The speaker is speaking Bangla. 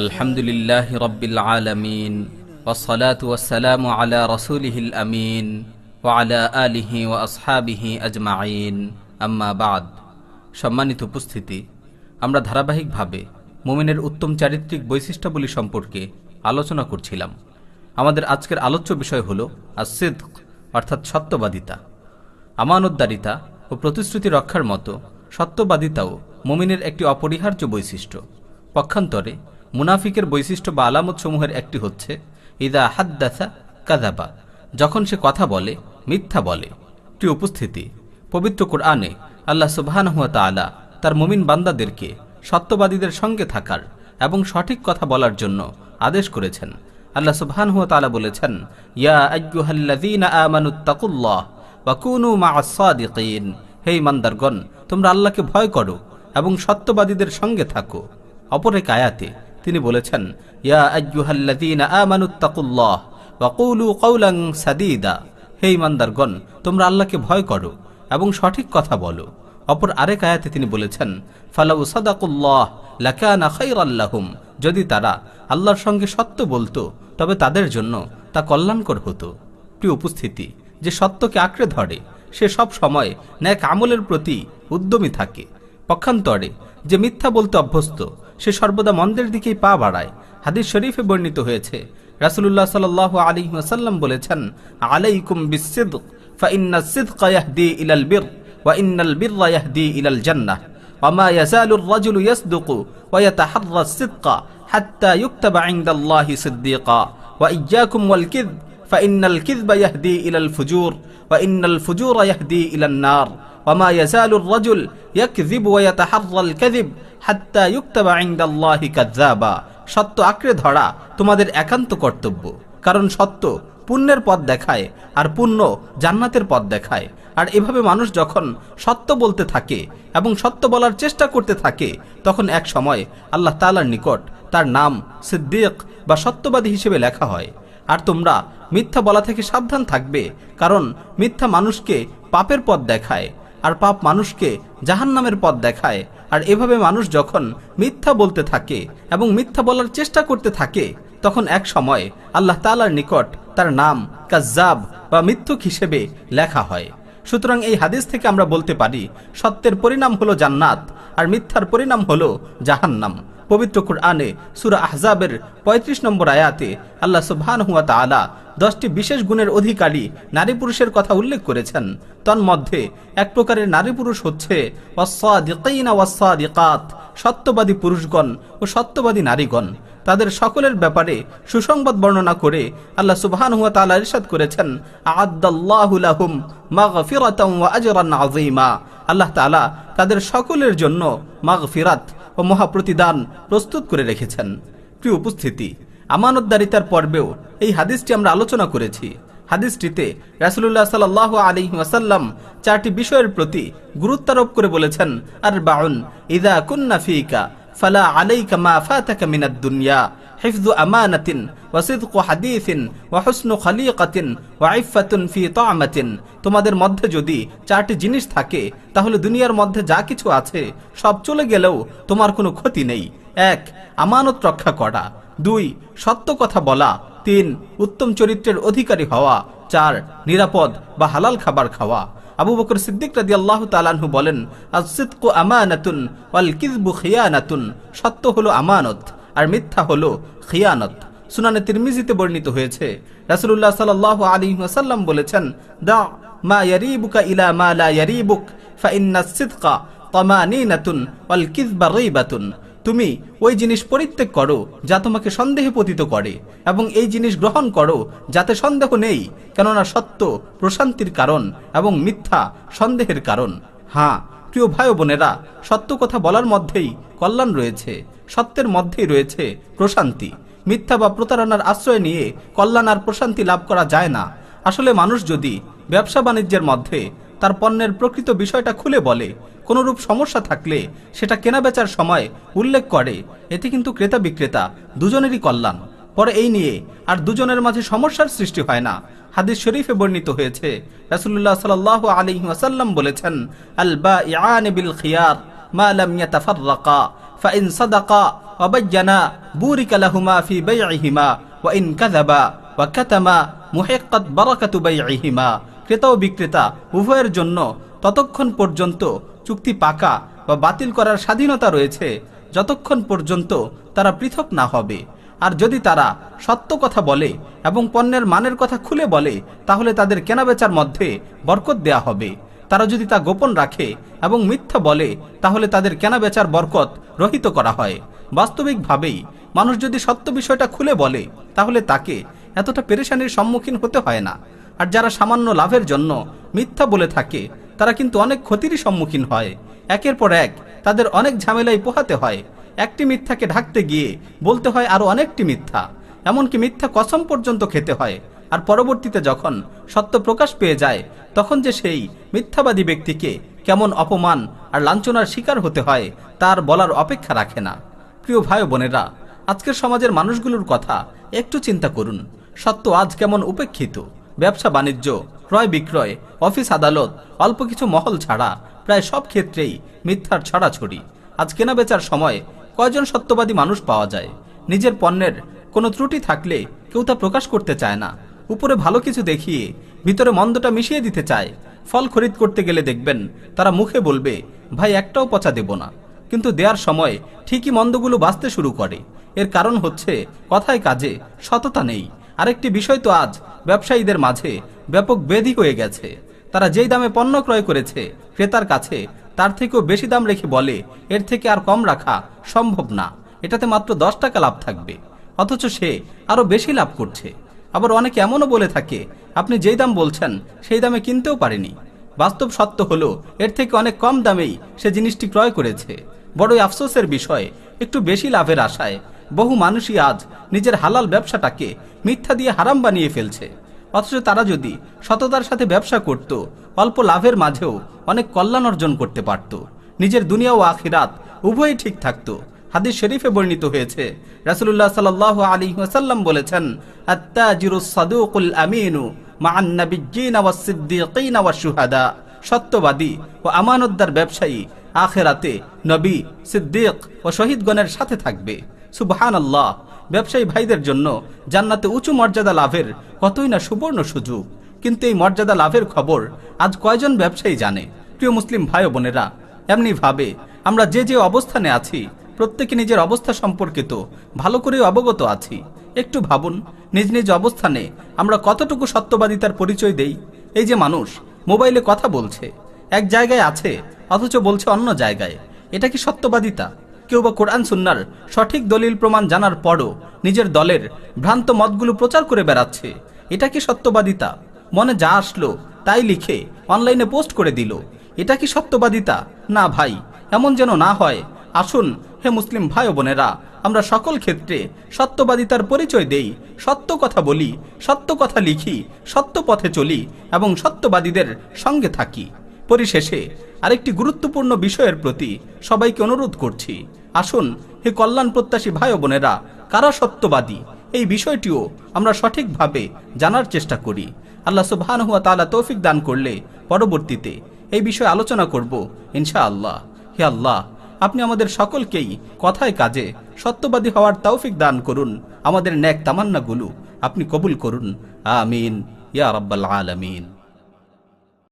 আলহামদুলিল্লাহ রব্বিল আলমিন ওসলাতাম আলা রসুলহিল আমিন ওয়ালা আলিহি ও আসহাবিহি আজমাইন। আম্মা বাদ। সম্মানিত উপস্থিতি, আমরা ধারাবাহিকভাবে মোমিনের উত্তম চারিত্রিক বৈশিষ্ট্যাবলী সম্পর্কে আলোচনা করছিলাম। আমাদের আজকের আলোচ্য বিষয় হল আসিদ অর্থাৎ সত্যবাদিতা। আমানতদারিতা ও প্রতিশ্রুতি রক্ষার মতো সত্যবাদিতাও মোমিনের একটি অপরিহার্য বৈশিষ্ট্য। পক্ষান্তরে মুনাফিকের বৈশিষ্ট্য বা আলামতসমূহের একটি হচ্ছে, ইদা হাদ্দাসা কাদাবা যখন সে কথা বলে, মিথ্যা বলে। প্রিয় উপস্থিতি, পবিত্র কোরআনে আল্লাহ সুবাহানহুয়া তালা তার মুমিন বান্দাদেরকে সত্যবাদীদের সঙ্গে থাকার এবং সঠিক কথা বলার জন্য আদেশ করেছেন। আল্লাহ সুবহানহুয়া তাআলা বলেছেন, ইয়া ওয়া কুনু সাদিকিন হে ইমানদারগণ, তোমরা আল্লাহকে ভয় করো এবং সত্যবাদীদের সঙ্গে থাকো। অপর এক আয়াতে তিনি বলেছেন, ইয়া কুলু হে ইমানদারগণ তোমরা আল্লাহকে ভয় করো এবং সঠিক কথা বলো। অপর আরেক আয়াতে তিনি বলেছেন, ফালাউ সাদাকুল্লাহ লাকানা খাইরাল্লাহুম যদি তারা আল্লাহর সঙ্গে সত্য বলতো, তবে তাদের জন্য তা কল্যাণকর হতো। প্রিয় উপস্থিতি, যে সত্যকে আঁকড়ে ধরে, সে সব সময় ন্যাক আমলের প্রতি উদ্যমী থাকে। পক্ষান্তরে, যে মিথ্যা বলতে অভ্যস্ত সে সর্বদা মন্দের দিকেই পা বাড়ায় হাদিস শরীফে বর্ণিত হয়েছে রাসুলুল্লাহ সাল আলী ওয়াসাল্লাম বলেছেন আলাইকুম বিসিদ্ক فإن الصدق يهدي إلى البر وإن البر يهدي إلى الجنة وما يزال الرجل يصدق ويتحرى الصدق حتى يكتب عند الله صديقا وإياكم والكذب فإن الكذب يهدي إلى الفجور وإن الفجور يهدي إلى النار وما يزال الرجل يكذب ويتحرى الكذب হাত্তা ইউক্তাবা আইন্দাল্লাহি বা সত্য আঁকড়ে ধরা তোমাদের একান্ত কর্তব্য। কারণ সত্য পুণ্যের পথ দেখায় আর পুণ্য জান্নাতের পথ দেখায়। আর এভাবে মানুষ যখন সত্য বলতে থাকে এবং সত্য বলার চেষ্টা করতে থাকে, তখন এক সময় আল্লাহ তালার নিকট তার নাম সিদ্দিক বা সত্যবাদী হিসেবে লেখা হয়। আর তোমরা মিথ্যা বলা থেকে সাবধান থাকবে, কারণ মিথ্যা মানুষকে পাপের পথ দেখায়। আর পাপ মানুষকে জাহান নামের পথ দেখায়। আর এভাবে মানুষ যখন মিথ্যা বলতে থাকে এবং মিথ্যা বলার চেষ্টা করতে থাকে, তখন এক সময় আল্লাহ তালার নিকট তার নাম কাজাব বা মিথ্যুক হিসেবে লেখা হয়। সুতরাং এই হাদিস থেকে আমরা বলতে পারি, সত্যের পরিণাম হলো জান্নাত আর মিথ্যার পরিণাম হলো জাহান্নাম। পবিত্র কুরআনে সুরা আহজাবের ৩৫ নম্বর আয়াতে আল্লাহ সুবহান হুয়া তাআলা দশটি বিশেষ গুণের অধিকারী নারী পুরুষের কথা উল্লেখ করেছেন। তন্মধ্যে এক প্রকারের নারী পুরুষ হচ্ছে সত্যবাদী পুরুষগণ ও সত্যবাদী নারীগণ। তাদের সকলের ব্যাপারে সুসংবাদ বর্ণনা করে আল্লাহ সুবহান হুয়া তাআলা ইরশাদ করেছেন আ'আদ্দাল্লাহু লাহুম মাগফিরাতাও ওয়া আজরান আযীমা। আল্লাহ তাআলা তাদের সকলের জন্য মাগফিরাত ও মহাপ্রতিদান প্রস্তুত করে রেখেছেন। প্রিয় উপস্থিতি, আমানতদারিতার পর্বেও এই হাদিসটি আমরা আলোচনা করেছি। হাদিসটিতে রাসুল্লাহ সাল আলী ওয়াসাল্লাম চারটি বিষয়ের প্রতি গুরুত্বারোপ করে বলেছেন আর বাউন ইদা কুন্না ফিকা, ফালা আলাইকা মা ফাতাকা মিনাদ দুনিয়া। হিফজু আমানাতিন ওয়াসিদকু হাদিসিন ওয়াহসনু খালিকাতিন ওয়াইফাতুন ফি তামাতিন। তোমাদের মধ্যে যদি চারটি জিনিস থাকে, তাহলে দুনিয়ার মধ্যে যা কিছু আছে, সব চলে গেলেও তোমার কোনো ক্ষতি নেই। এক, আমানত রক্ষা করা। দুই, সত্য কথা বলা। তিন, উত্তম চরিত্রের অধিকারী হওয়া। চার, নিরাপদ বা হালাল খাবার খাওয়া। আবু বকর সিদ্দিক রাজি আল্লাহ তালাহু বলেন আসিদকু আমানাতুন, ওয়াল কিজবু খিয়ানাতুন। সত্য হলো আমানত। আর মিথ্যা হল খিয়ানত। সুনানে তিরমিজিতে বর্ণিত হয়েছে সাল্লাল্লাহু আলাইহি ওয়াসাল্লাম বলেছেন, দা মা ইয়ারিবুকা ইলা মা লা ইয়ারিবুক, ফা তামানিনাতুন ওয়াল কিযবা রাইবাতুন তুমি ওই জিনিস পরিত্যাগ করো যা তোমাকে সন্দেহে পতিত করে এবং এই জিনিস গ্রহণ করো যাতে সন্দেহ নেই, কেননা সত্য প্রশান্তির কারণ এবং মিথ্যা সন্দেহের কারণ। হ্যাঁ প্রিয় ভাই বোনেরা, সত্য কথা বলার মধ্যেই কল্যাণ রয়েছে, সত্যের মধ্যেই রয়েছে প্রশান্তি। মিথ্যা বা প্রতারণার আশ্রয় নিয়ে কল্যাণ আর প্রশান্তি লাভ করা যায় না। আসলে মানুষ যদি ব্যবসা বাণিজ্যের মধ্যে তার পণ্যের প্রকৃত বিষয়টা খুলে বলে, কোনোরূপ সমস্যা থাকলে সেটা কেনাবেচার সময় উল্লেখ করে, এতে কিন্তু ক্রেতা বিক্রেতা দুজনেরই কল্যাণ। পরে এই নিয়ে আর দুজনের মাঝে সমস্যার সৃষ্টি হয় না হাদিস শরীফে বর্ণিত হয়েছে রাসুল্লাহ সাল আলী ওয়াসাল্লাম বলেছেন আল বা বিল খিয়ার মা লাম ইয়াতাফাররাকা فإن صدقا অবাজ্জানা বুরিকা লাহুমা ফি বাইইহিমা ওয়া ইন কাযাবা ওয়া কাতামা মুহিক্কাত বারাকাতু বাইইহিমা ক্রেতা ও বিক্রেতা উভয়ের জন্য ততক্ষণ পর্যন্ত চুক্তি পাকা বা বাতিল করার স্বাধীনতা রয়েছে যতক্ষণ পর্যন্ত তারা পৃথক না হবে আর যদি তারা সত্য কথা বলে এবং পণ্যের মানের কথা খুলে বলে, তাহলে তাদের কেনাবেচার মধ্যে বরকত দেয়া হবে। তারা যদি তা গোপন রাখে এবং মিথ্যা বলে, তাহলে তাদের কেনাবেচার বরকত রহিত করা হয়। বাস্তবিকভাবেই মানুষ যদি সত্য বিষয়টা খুলে বলে, তাহলে তাকে এতটা পেরেশানির সম্মুখীন হতে হয় না। আর যারা সামান্য লাভের জন্য মিথ্যা বলে থাকে, তারা কিন্তু অনেক ক্ষতিরই সম্মুখীন হয়। একের পর এক তাদের অনেক ঝামেলাই পোহাতে হয়। একটি মিথ্যাকে ঢাকতে গিয়ে বলতে হয় আরও অনেকটি মিথ্যা। এমনকি মিথ্যা কসম পর্যন্ত খেতে হয়। আর পরবর্তীতে যখন সত্য প্রকাশ পেয়ে যায়, তখন যে সেই মিথ্যাবাদী ব্যক্তিকে কেমন অপমান আর লাঞ্ছনার শিকার হতে হয়, তার বলার অপেক্ষা রাখে না। প্রিয় ভাই বোনেরা, আজকের সমাজের মানুষগুলোর কথা একটু চিন্তা করুন। সত্য আজ কেমন উপেক্ষিত? ব্যবসা, বাণিজ্য, ক্রয় বিক্রয়, অফিস আদালত, অল্প কিছু মহল ছাড়া প্রায় সব ক্ষেত্রেই মিথ্যার ছড়াছড়ি। আজ কেনা বেচার সময় কয়জন সত্যবাদী মানুষ পাওয়া যায়? নিজের পণ্যের কোনো ত্রুটি থাকলে কেউ তা প্রকাশ করতে চায় না। উপরে ভালো কিছু দেখিয়ে ভিতরে মন্দটা মিশিয়ে দিতে চায়। ফল খরিদ করতে গেলে দেখবেন তারা মুখে বলবে, ভাই, একটাও পচা দেব না। কিন্তু দেওয়ার সময় ঠিকই মন্দগুলো বাঁচতে শুরু করে। এর কারণ হচ্ছে কথায় কাজে সততা নেই। আরেকটি বিষয় তো আজ ব্যবসায়ীদের মাঝে ব্যাপক বেধি হয়ে গেছে। তারা যেই দামে পণ্য ক্রয় করেছে, ক্রেতার কাছে তার থেকেও বেশি দাম রেখে বলে, এর থেকে আর কম রাখা সম্ভব না। এটাতে মাত্র দশ টাকা লাভ থাকবে। অথচ সে আরও বেশি লাভ করছে। আবার অনেকে এমনও বলে থাকে, আপনি যেই দাম বলছেন, সেই দামে কিনতেও পারেনি। বাস্তব সত্য হলো, এর থেকে অনেক কম দামেই সে জিনিসটি ক্রয় করেছে। বড়ই আফসোসের বিষয়, একটু বেশি লাভের আশায় বহু মানুষই আজ নিজের হালাল ব্যবসাটাকে মিথ্যা দিয়ে হারাম বানিয়ে ফেলছে। অথচ তারা যদি সততার সাথে ব্যবসা করত অল্প লাভের মাঝেও অনেক কল্যাণ অর্জন করতে পারত। নিজের দুনিয়া ও আখিরাত উভয়ই ঠিক থাকত। হাদিস শরীফে বর্ণিত হয়েছে রাসুল্লাহ সাল আলী ওয়াসাল্লাম বলেছেন আমিনু সত্যবাদী ও আমানতদার ব্যবসায়ী আখেরাতে নবী, সিদ্দিক ও শহীদগণের সাথে থাকবে। সুবহান আল্লাহ ব্যবসায়ী ভাইদের জন্য জান্নাতে উঁচু মর্যাদা লাভের কতই না সুবর্ণ সুযোগ। কিন্তু এই মর্যাদা লাভের খবর আজ কয়জন ব্যবসায়ী জানে? প্রিয় মুসলিম ভাই বোনেরা, এমনি ভাবে আমরা যে যে অবস্থানে আছি, প্রত্যেকে নিজের অবস্থা সম্পর্কিত, ভালো করে অবগত আছি। একটু ভাবুন, নিজ নিজ অবস্থানে আমরা কতটুকু সত্যবাদিতার পরিচয় দেই? এই যে মানুষ মোবাইলে কথা বলছে, এক জায়গায় আছে, অথচ বলছে অন্য জায়গায়। এটা কি সত্যবাদিতা? কেউ বা কোরআন সুন্নার সঠিক দলিল প্রমাণ জানার পরও নিজের দলের ভ্রান্ত মতগুলো প্রচার করে বেড়াচ্ছে। এটা কি সত্যবাদিতা? মনে যা আসলো তাই লিখে অনলাইনে পোস্ট করে দিল। এটা কি সত্যবাদিতা? না ভাই, এমন যেন না হয়। আসুন, হে মুসলিম ভাই বোনেরা, আমরা সকল ক্ষেত্রে সত্যবাদিতার পরিচয় দেই, সত্য কথা বলি, সত্য কথা লিখি, সত্য পথে চলি এবং সত্যবাদীদের সঙ্গে থাকি। পরিশেষে আরেকটি গুরুত্বপূর্ণ বিষয়ের প্রতি সবাইকে অনুরোধ করছি। আসুন, হে কল্যাণ প্রত্যাশী ভাই বোনেরা, কারা সত্যবাদী? এই বিষয়টিও আমরা সঠিকভাবে জানার চেষ্টা করি। আল্লাহ সুবাহ তৌফিক দান করলে পরবর্তীতে এই বিষয়ে আলোচনা করব ইনশা আল্লাহ হে আল্লাহ, আপনি আমাদের সকলকেই কথায় কাজে সত্যবাদী হওয়ার তৌফিক দান করুন, আমাদের ন্যাক তামান্নাগুলো আপনি কবুল করুন। আমিন। ইয়া রব্বাল আলামিন।